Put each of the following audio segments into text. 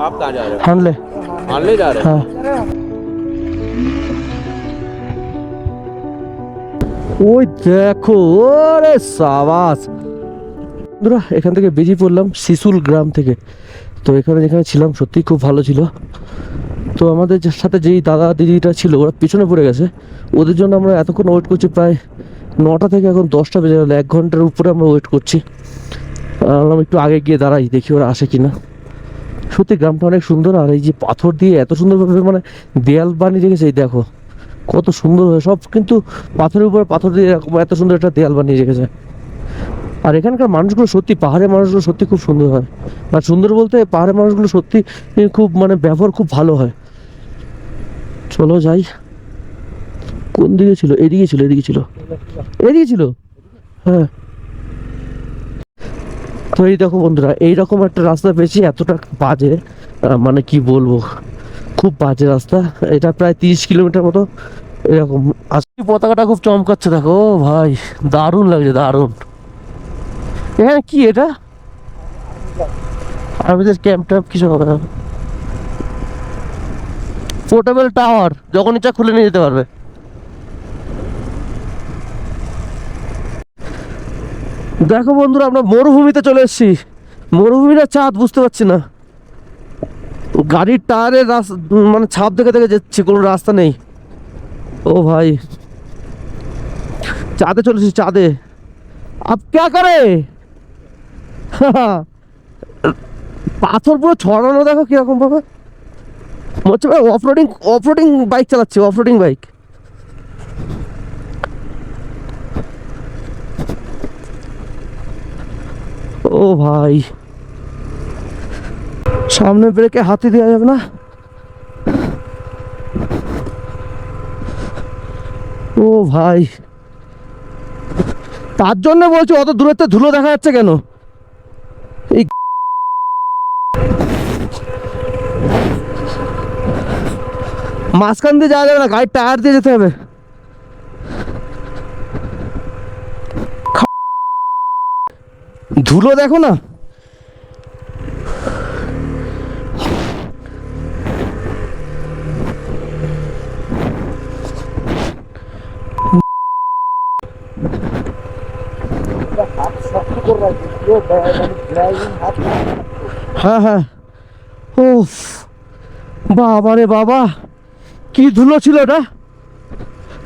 आप कहाँ जा रहे हो হানলে मानले जा रहे हो হ্যাঁ ওই দেখো ওরে সাবাস বন্ধুরা এখান থেকে বেরিয়ে পড়লাম শিশুল গ্রাম থেকে তো এখানে যেখানে ছিলাম সত্যি খুব ভালো ছিল তো আমাদের যে সাথে যেই দাদা দিদিটা ছিল ওরা পিছনে পড়ে গেছে ওদের জন্য আমরা এতক্ষণ ওয়েট করছি প্রায় নটা থেকে এখন দশটা বেজে গেলো এক ঘন্টার উপরে আমরা ওয়েট করছি আমরা একটু আগে গিয়ে দাঁড়াই দেখি ওরা আসে কিনা সত্যি গ্রামটা অনেক সুন্দর, আর এই যে পাথর দিয়ে এত সুন্দরভাবে মানে দেয়াল বানিয়ে রেখেছে, এই দেখো, কত সুন্দর হয়ে সব কিন্তু পাথরের উপরে পাথর দিয়ে এরকম এত সুন্দর একটা দেয়াল বানিয়ে রেখেছে। আর এখানকার মানুষগুলো সত্যি, পাহাড়ের মানুষগুলো সত্যি খুব সুন্দর হয়। আর সুন্দর বলতে পাহাড়ের মানুষগুলো সত্যি খুব মানে ব্যবহার খুব ভালো হয়। চলো যাই। কোন দিকে ছিল? এদিকে ছিল এদিকে ছিল। এদিকে ছিল? হ্যাঁ। তো এই দেখো বন্ধুরা এইরকম একটা রাস্তা পেয়েছি, এতটা বাজে মানে কি বলব, খুব বাজে রাস্তা। এটা প্রায় তিরিশ কিলোমিটার মতো, এরকম। আজকে পতাকাটা খুব চমকাচ্ছে, দেখো ভাই, দারুণ লাগছে, দারুণ। এখানে কি এটা? আর্মিদের ক্যাম্প ট্যাম্প কিছু হবে পোর্টেবল টাওয়ার যখন ইচ্ছা খুলে নিয়ে যেতে পারবে। দেখো বন্ধুরা, আমরা মরুভূমিতে চলে এসেছি। মরুভূমিটা চাঁদ বুঝতে পারছি না। গাড়ির টায়ারের রাস্তা মানে ছাপ দেখে দেখে যাচ্ছি, কোনো রাস্তা নেই। ও ভাই। চাঁদে চলেছি চাঁদে। আপ ক্যা করে? পাথর পুরো ছড়ানো, দেখো কীরকম ভাবে। মনে হচ্ছে off roading off roading bike চালাচ্ছি অফ রোডিং বাইক ও ভাই। সামনে ব্রেকে হাতে দেওয়া যাবে না? ও ভাই। তার জন্য বলছি অত দূরত্বে ধুলো দেখা যাচ্ছে কেন? এই মাঝখান দিয়ে যাওয়া যাবে না, গাড়ির টায়ার দিয়ে যেতে হবে। ধুলো দেখো না। হ্যাঁ হ্যাঁ। ও বাবা রে বাবা। কি ধুলো ছিল ওটা?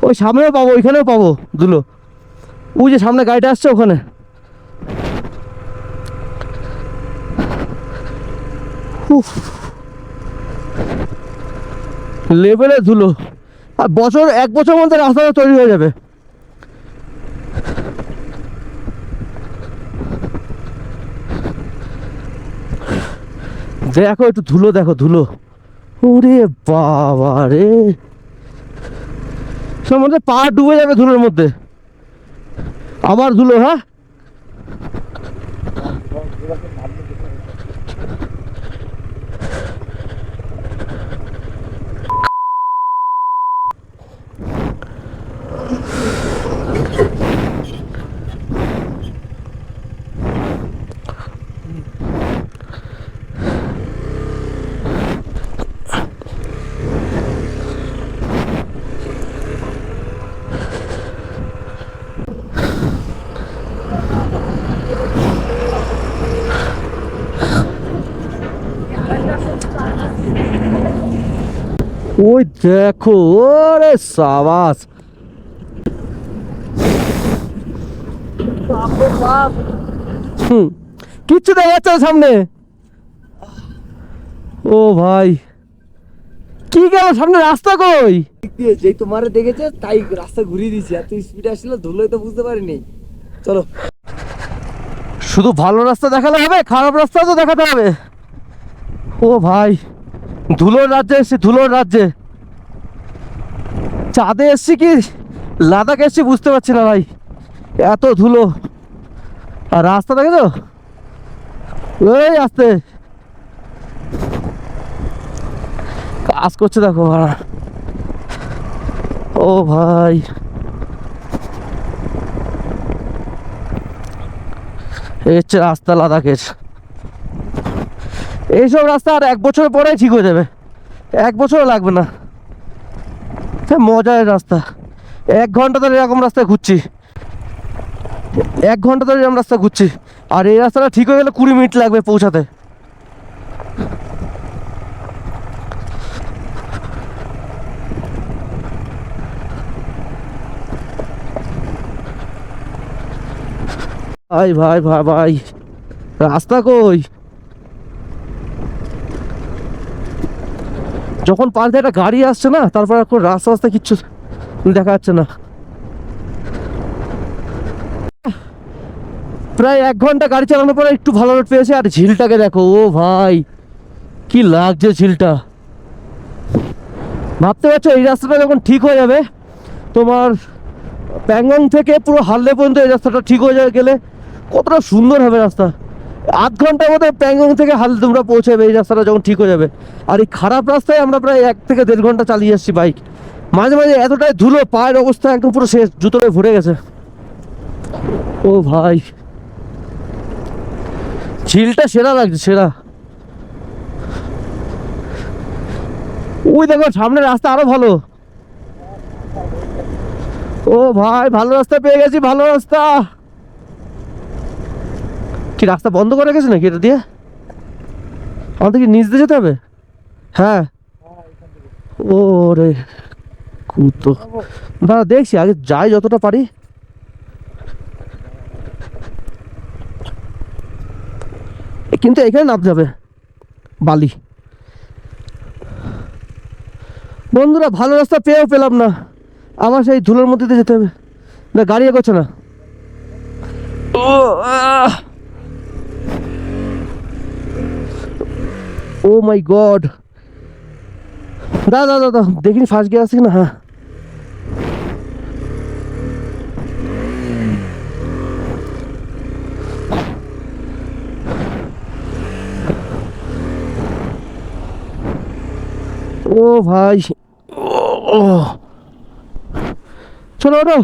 ওই সামনেও পাবো, ওইখানেও পাবো ধুলো। ওই যে সামনে গাড়িটা আসছে ওখানে। উফ। লেভেলে ধুলো। আর বছর, এক বছর মধ্যে রাস্তাটা তৈরি হয়ে যাবে। দেখো একটু ধুলো, দেখো ধুলো। ওরে বাবা রে। সব মধ্যে পা ডুবে যাবে ধুলোর মধ্যে। আবার ধুলো হ্যাঁ? ওই দেখো ওরে সাবাস। হুম কিচ্ছু দেখা যাচ্ছে সামনে। ও ভাই কি গেল সামনে রাস্তা কই? যেই তোমারে দেখেছে তাই রাস্তা ঘুরিয়ে দিয়েছি। এত স্পিড আসছিল ধুলোয় তো বুঝতে পারিনি। চলো। শুধু ভালো রাস্তা দেখালে হবে খারাপ রাস্তা তো দেখাতে হবে। ও ভাই। ধুলোর রাজ্যে এসছি, ধুলোর রাজ্যে। চাঁদে এসছি কি? লাদাখ এসছি, বুঝতে পারছি না ভাই। এত ধুলো। আর রাস্তা দেখে তো ওই আসতে। কাজ করছে দেখো ভাড়া ও ভাই। হচ্ছে রাস্তা লাদাখের। এইসব রাস্তা আর এক বছর পরেই ঠিক হয়ে যাবে। এক বছরও লাগবে না। মজার রাস্তা। এক ঘণ্টা ধরে এরকম রাস্তায় ঘুরছি। এক ঘণ্টা ধরে এরকম রাস্তা ঘুরছি। আর এই রাস্তাটা ঠিক হয়ে গেলে কুড়ি মিনিট লাগবে পৌঁছাতে। ভাই ভাই ভাই ভাই। রাস্তা কই? যখন পাশ দিয়ে একটা গাড়ি আসছে না, তারপর এখন রাস্তা রাস্তা কিচ্ছু দেখা যাচ্ছে না। প্রায় এক ঘণ্টা গাড়ি চালানোর পরে একটু ভালো রোড পেয়েছে, আর ঝিলটাকে দেখো, ও ভাই, কি লাগছে ঝিলটা। ভাবতে পারছ, এই রাস্তাটা যখন ঠিক হয়ে যাবে, তোমার প্যাংগং থেকে পুরো হালদে পর্যন্ত এই রাস্তাটা ঠিক হয়ে যাবে গেলে কতটা সুন্দর হবে রাস্তা। আধ ঘণ্টার মধ্যে প্যাংগং থেকে হালদে তোমরা পৌঁছাবে এই রাস্তাটা যখন ঠিক হয়ে যাবে। আর এই খারাপ রাস্তায় আমরা প্রায় এক থেকে দেড় ঘণ্টা চালিয়ে আসছি বাইক মাঝে মাঝে এতটাই ধুলো, পায়ের অবস্থা একদম পুরো শেষ জুতোটায় ভরে গেছে। ও ভাই। ঝিলটা সেরা লাগছে, সেরা। ওই দেখো, সামনে রাস্তা আরও ভালো। ও ভাই, ভালো রাস্তা পেয়ে গেছি, ভালো রাস্তা। কি রাস্তা বন্ধ করে গেছে নাকি এটা দিয়ে? আমাদের কি নিচ দিয়ে যেতে হবে? হ্যাঁ। ও রে কুতো দাঁড়া দেখছি, আগে যাই যতটা পারি। কিন্তু এখানে নামতে হবে। বালি। বন্ধুরা, ভালো রাস্তা পেয়েও পেলাম না। আমার সেই ধুলোর মধ্যে দিয়ে যেতে হবে। না, গাড়ি এগোচ্ছে না। ও, আহ! ও মাই গড দাদা দাদা দেখিনি ফার্স্ট গিয়ে আসছে না হ্যাঁ ও ভাই ও ও চলো ওটো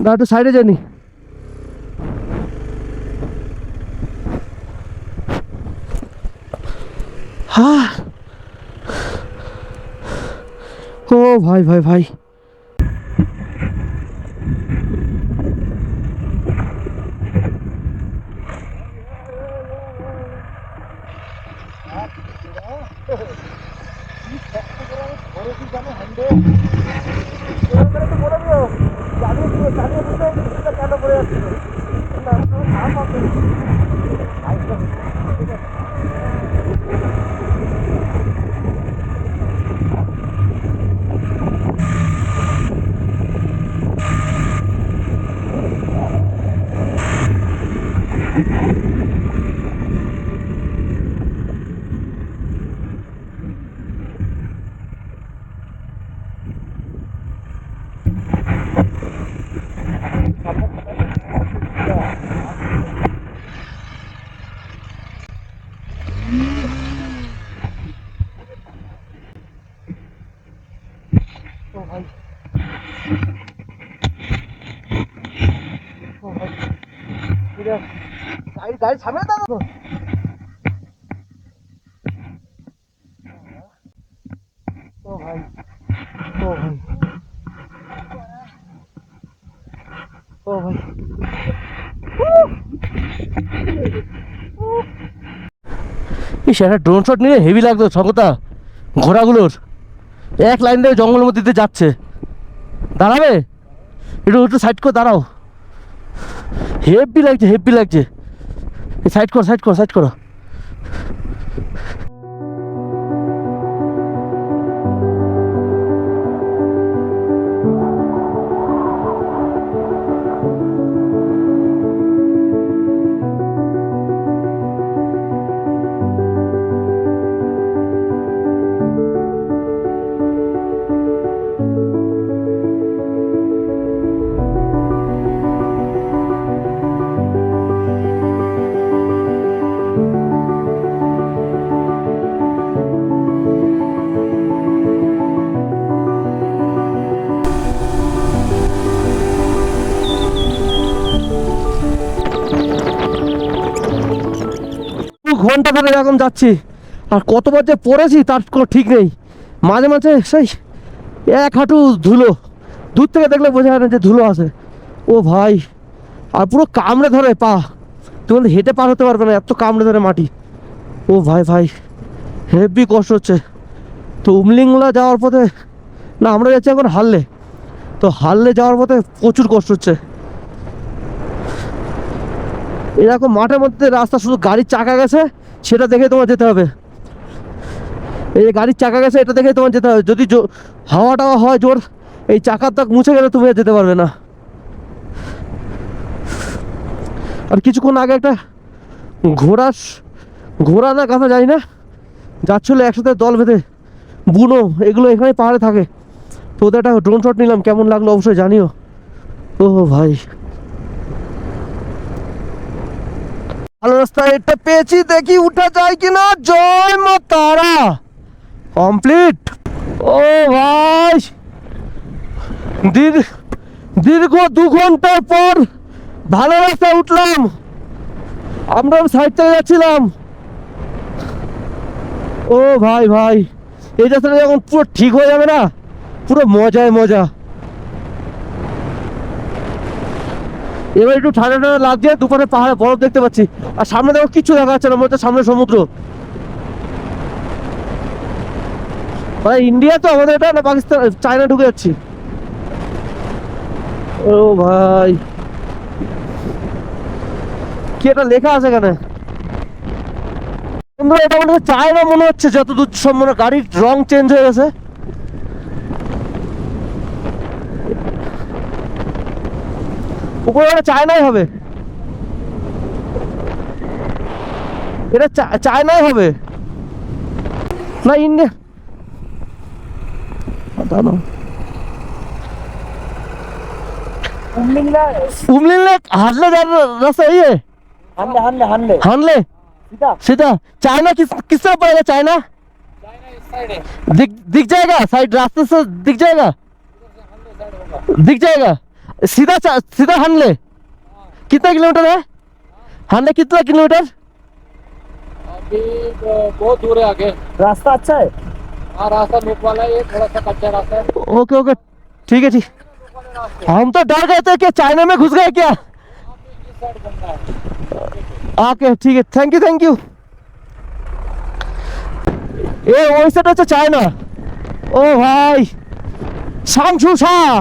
না একটু সাইডে জানি হ্যাঁ ও ভাই ভাই ভাই। গাড়ি গাড়ি ড্রোন শট নিয়ে হেভি লাগতো সঙ্গতা ঘোড়াগুলোর। এক লাইন দিয়ে জঙ্গলের মধ্যে যাচ্ছে। দাঁড়াবে? একটু একটু সাইড করে দাঁড়াও। হেভি লাগছে হেভি লাগছে। সাইড কর সাইড কর সাইড করো। ধরে এরকম যাচ্ছি। আর কতবার যে পড়েছি, তার কোনো ঠিক নেই। মাঝে মাঝে সেই এক হাঁটু ধুলো, দূর থেকে দেখলে বোঝা যায় না যে ধুলো আছে। ও ভাই, আর পুরো কামড়ে ধরে পা। তুমি হেঁটে পার হতে পারবে না, এত কামড়ে ধরে মাটি। ও ভাই ভাই, হেভি কষ্ট হচ্ছে। তো উমলিংলা যাওয়ার পথে, না, আমরা যাচ্ছি এখন হারলে। তো হারলে যাওয়ার পথে প্রচুর কষ্ট হচ্ছে। এরকম মাঠের মধ্যে রাস্তা শুধু গাড়ির চাকা গেছে সেটা দেখে তোমার যেতে হবে। এই যে গাড়ির চাকা গেছে, এটা দেখে তোমার যেতে হবে। যদি হাওয়া টাওয়া হয় জোর, এই চাকার তাক মুছে গেলে তুমি যেতে পারবে না। আর কিছুক্ষণ আগে একটা ঘোড়া স- ঘোড়া না কথা, জানি না, যাচ্ছিল একসাথে দল বেঁধে। বুনো, এগুলো এখানে পাহাড়ে থাকে। তো ওদের একটা ড্রোন শট নিলাম, কেমন লাগল অবশ্যই জানিও। ও ভাই। ভালো রাস্তা এটা পেয়েছি, দেখি উঠা যায় কিনা। জয় মা তারা। কমপ্লিট ও ভাই। দীর্ঘ দীর্ঘ দু ঘণ্টার পর ভালো রাস্তায় উঠলাম। আমরা সাইড থেকে যাচ্ছিলাম। ও ভাই ভাই। এই রাস্তাটা যখন পুরো ঠিক হয়ে যাবে না, পুরো মজায় মজা। এবার একটু ঠান্ডা ঠান্ডা লাগছে দুপুরে পাহাড়ে বরফ দেখতে পাচ্ছি। আর সামনে দেখো কিচ্ছু দেখা যাচ্ছে না, মনে হচ্ছে সামনে সমুদ্র। মানে ইন্ডিয়া তো আমাদের এটা না পাকিস্তান চায়না ঢুকে যাচ্ছি। ও ভাই। কি এটা লেখা আছে এখানে? বন্ধুরা, এটা মনে হয় চায়না মনে হচ্ছে যত দূর গাড়ির রং চেঞ্জ হয়ে গেছে। উপরে ওটা চায়নাই হবে এটা চা- চায়নাই হবে না ইন্ডিয়া দাঁড়াও उमलिंगला उमलिंगला हारले जा रास्ता यही है हानले हानले हानले हानले सीधा सीधा चाइना किस किस तरह पड़ेगा चाइना दिख दिख जाएगा साइड रास्ते से दिख जाएगा दिख जाएगा सीधा सीधा हनले। कितना किलोमीटर है? हनले कितना किलोमीटर? बहुत दूर है आगे। रास्ता अच्छा है? हाँ रास्ता वाला है थोड़ा सा कच्चा रास्ता है। Okay okay. ठीक है ठीक। हम तो डर गए थे क्या चाइना में घुस गए क्या? ओके ठीक है। थैंक यू थैंक यू ए वही से तो अच्छा चाइना। ओ भाई। शाम छू शाह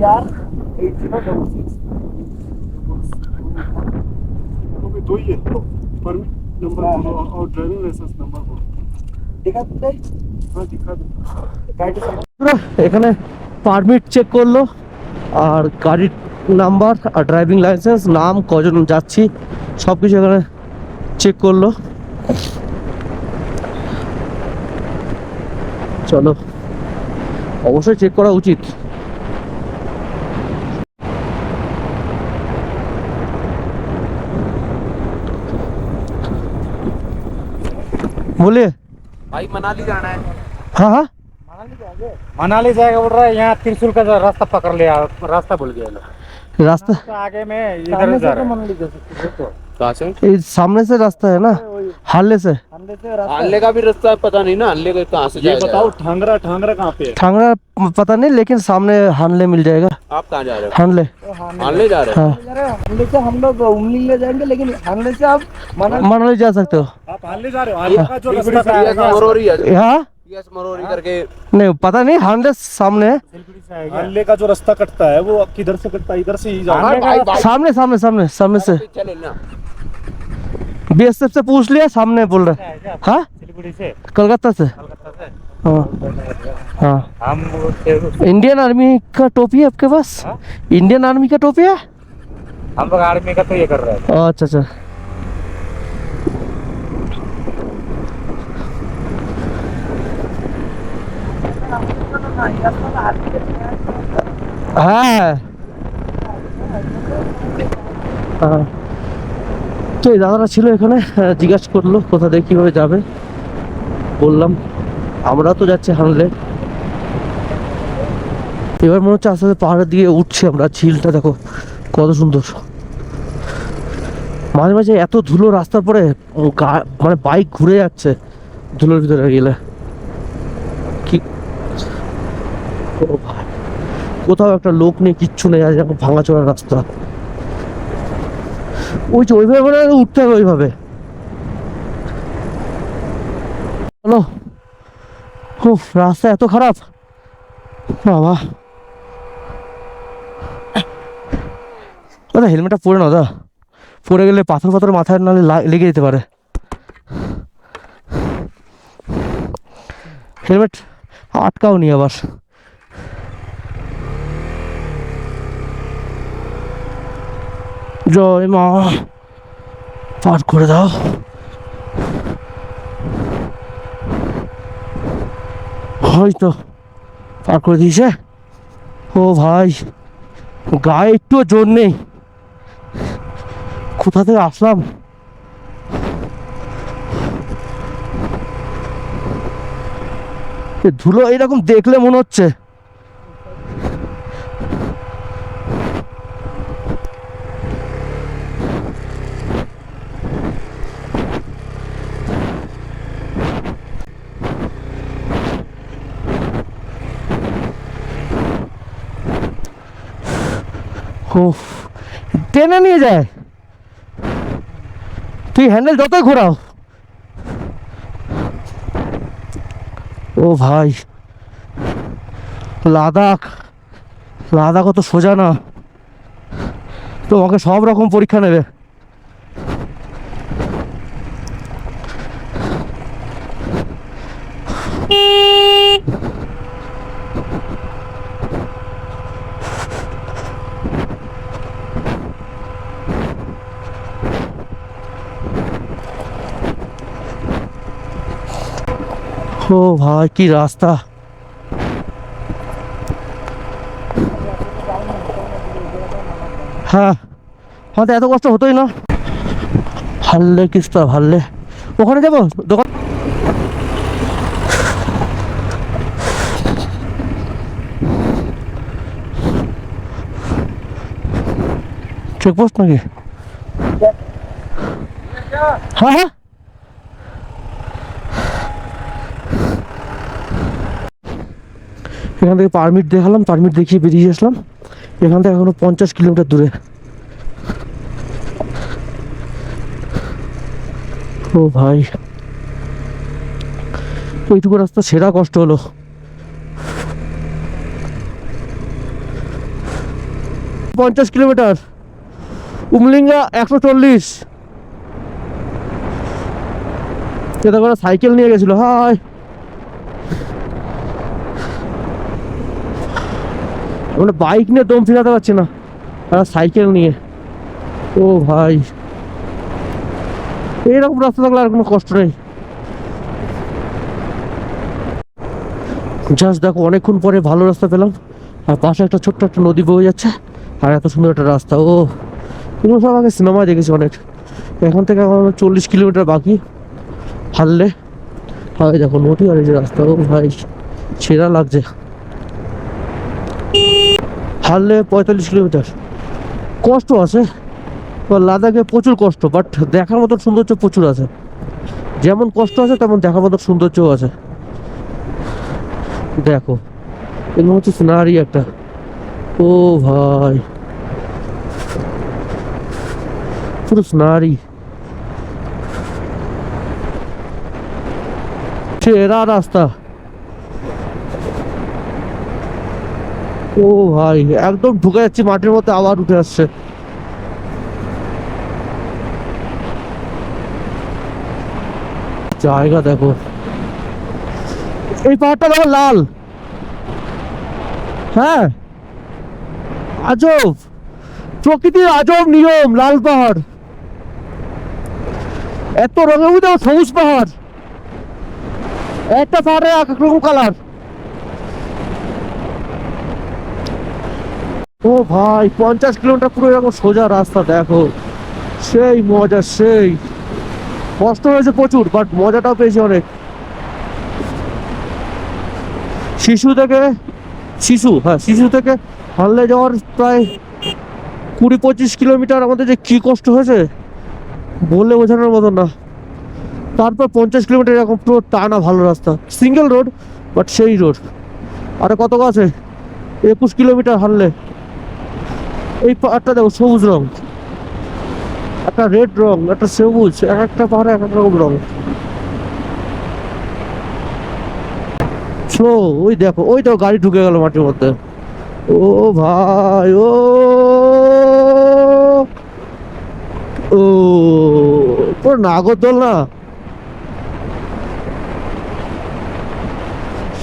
यार 80 तो दो ही है तो परमिट नंबर बोलो और ड्राइविंग लाइसेंस नंबर बोलो देखा तुमने हाँ दिखा दो गाड़ी से বন্ধুরা, এখানে পারমিট চেক করলো আর গাড়ির নাম্বার আর ড্রাইভিং লাইসেন্স নাম কজন যাচ্ছি সব কিছু এখানে চেক করলো চলো অবশ্যই চেক করা উচিত बोलिए भाई मनाली जाना है। हाँ हाँ। मनाली जाएगा बोल रहा है यहाँ त्रिशूल का रास्ता पकड़ लिया रास्ता भूल गया। रास्ता? तो आगे में इधर जा से तो मनाली जा सकते हो। तो कहाँ से? ये सामने से रास्ता है ना? हाले से। हानले का भी रास्ता पता नहीं ना हानले का कहाँ से ये बताओ ठांगरा ठांगरा कहाँ पे है? ठांगरा पता नहीं लेकिन सामने हानले मिल जाएगा। आप कहाँ जा रहे हानले। तो हानले हो हानले जा रहे हो? हाँ। जा रहे हैं। हानले से हम लोग उंगली ले जाएँगे लेकिन हानले से आप मनाली जा सकते हो। आप हाल जा रहे हो? हाल का जो रास्ता से है, है? हाँ मरोरी करके। नहीं पता नहीं हानले सामने है। हानले का जो रास्ता कटता है वो किधर से कटता है? इधर से ही हाँ, सामने सामने सामने सामने से। चले ना। बी एस एफ़ से पूछ लिया सामने बोल रहे हाँ। कलकत्ता से। हाँ। हाँ। इंडियन आर्मी का टोपी है आपके पास? हाँ। इंडियन आर्मी का टोपी है? हम लोग आर्मी का तो ये कर रहे हैं। अच्छा अच्छा। हाँ। हाँ। তো এই দাদারা ছিল এখানে জিজ্ঞাসা করল কোথা দিয়ে কীভাবে যাবে। বললাম, আমরা তো যাচ্ছি হানলে এবার মনে হচ্ছে আস্তে আস্তে পাহাড়ের দিকে উঠছি আমরা, ঝিলটা দেখো কত সুন্দর। মাঝে মাঝে এত ধুলো রাস্তার পরে মানে বাইক ঘুরে যাচ্ছে ধুলোর ভিতরে গেলে। কি? কোথাও একটা লোক নেই, কিচ্ছু নেই ভাঙাচোরা রাস্তা। ওই যে ওইভাবে হয় উঠতে হবে ওইভাবে। হ্যালো? রাস্তা এত খারাপ। বাবা। দাদা, হেলমেটটা পরে নাও, দাদা। পরে গেলে পাথর পাথর মাথায় নালে লেগে যেতে পারে। হেলমেট আটকাও নি আবার। জয় মা। পার করে দাও। হয়তো পার করে দিয়েছে? ও ভাই, গায়ে একটু জোর নেই। কোথা থেকে আসলাম? ধুলো এরকম দেখলে মনে হচ্ছে। ও টেনে নিয়ে যায়। তুই হ্যান্ডেল যতই ঘোরাও। ও ভাই। লাদাখ। লাদাখ অত সোজা না। তোমাকে সব রকম পরীক্ষা নেবে। ও ভাই, কি রাস্তা। হ্যাঁ আমাদের এত কষ্ট হতোই না। হারলে কিস্তা হারলে ওখানে যাব? দোকান চেকপোস্ট নাকি? হ্যাঁ হ্যাঁ। এখান থেকে পারমিট দেখালাম পারমিট দেখিয়ে বেরিয়ে আসলাম। এখান থেকে এখনও পঞ্চাশ কিলোমিটার দূরে। ও ভাই। ওইটুকু রাস্তা সেরা কষ্ট হলো। পঞ্চাশ কিলোমিটার। উমলিঙ্গা একশো চল্লিশ। এটা করে সাইকেল নিয়ে গেছিল, হাই। আমরা বাইক নিয়ে দম ফিরাতে পারছি না। আর সাইকেল নিয়ে। ও ভাই। এইরকম রাস্তা থাকলে আর কোনো কষ্ট নেই। জাস্ট দেখো, অনেকক্ষণ পরে ভালো রাস্তা পেলাম। আর পাশে একটা ছোট্ট একটা নদী বয়ে যাচ্ছে। আর এত সুন্দর একটা রাস্তা, ও। এগুলো সব আগে সিনেমায় দেখেছি অনেক। এখান থেকে আমার চল্লিশ কিলোমিটার বাকি। হারলে। হয় দেখো নদী আর এই যে রাস্তা, ও ভাই। সেরা লাগছে। হারলে পঁয়তাল্লিশ কিলোমিটার। কষ্ট আছে। লাদাখে প্রচুর কষ্ট বাট দেখার মতন সৌন্দর্য প্রচুর আছে। যেমন কষ্ট আছে, তেমন দেখার মতন সৌন্দর্যও আছে। দেখো, এগুলো হচ্ছে সিনারি একটা। ও ভাই। পুরো সিনারি সেরা রাস্তা। ও ভাই, একদম ঢুকে যাচ্ছি, মাটির মধ্যে আবার উঠে আসছে। জায়গা দেখো। এই পাহাড়টা দেখো লাল। হ্যাঁ। আজব। প্রকৃতির আজব নিয়ম, লাল পাহাড়। এত রঙের মধ্যে সবুজ পাহাড়। একটা পাহাড়ে এক রকম কালার ও ভাই, পঞ্চাশ কিলোমিটার পুরো এরকম সোজা রাস্তা, দেখো। সেই মজা, সেই। কষ্ট হয়েছে প্রচুর বাট মজাটাও পেয়েছি অনেক। শিশু থেকে, শিশু হ্যাঁ শিশু থেকে হানলে যাওয়ার প্রায় কুড়ি পঁচিশ কিলোমিটার আমাদের যে কী কষ্ট হয়েছে, বললে বোঝানোর মতো না। তারপর পঞ্চাশ কিলোমিটার এরকম পুরো টানা ভালো রাস্তা। সিঙ্গেল রোড বাট সেই রোড আরে কত আছে একুশ কিলোমিটার হারলে এই পাহাড়টা দেখো, সবুজ রং। একটা রেড রং, একটা সবুজ, এক একটা পাহাড়ে এক এক রকম রং। স্লো ওই দেখো, ওই তো গাড়ি ঢুকে গেল মাটির মধ্যে। ও ভাই, ও। ও, পুরো নাগরদোল না?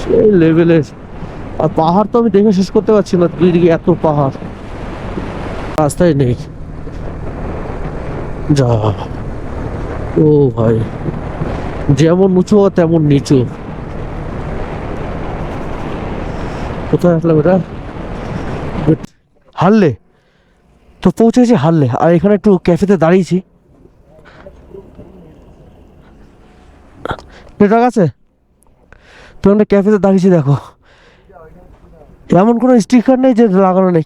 সেই লেভেলের আর পাহাড় তো আমি দেখে শেষ করতে পারছি না দুই এত পাহাড়। রাস্তায় নেই। যা। ও ভাই, যেমন উঁচু তেমন নিচু। কোথায় আসলাম এটা? হারলে। তো পৌঁছেছি হারলে। আর এখানে একটু ক্যাফেতে দাঁড়িয়েছি। নেটওয়ার্ক আছে? তো আমরা ক্যাফেতে দাঁড়িয়েছি, দেখো। এমন কোনো স্টিকার নেই যে লাগানো নেই।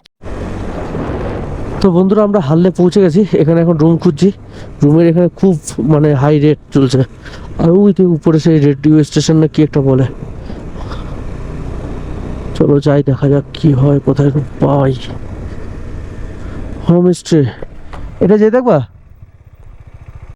তো বন্ধুরা, আমরা হারলে পৌঁছে গেছি। এখানে এখন রুম খুঁজছি। রুমের এখানে খুব মানে হাই রেট চলছে। আর ওই তো উপরে সেই রেডিও স্টেশন না কি একটা বলে। চলো যাই, দেখা যাক কি হয়, কোথায় পাই। হোম স্টে এটা যে দেখবা?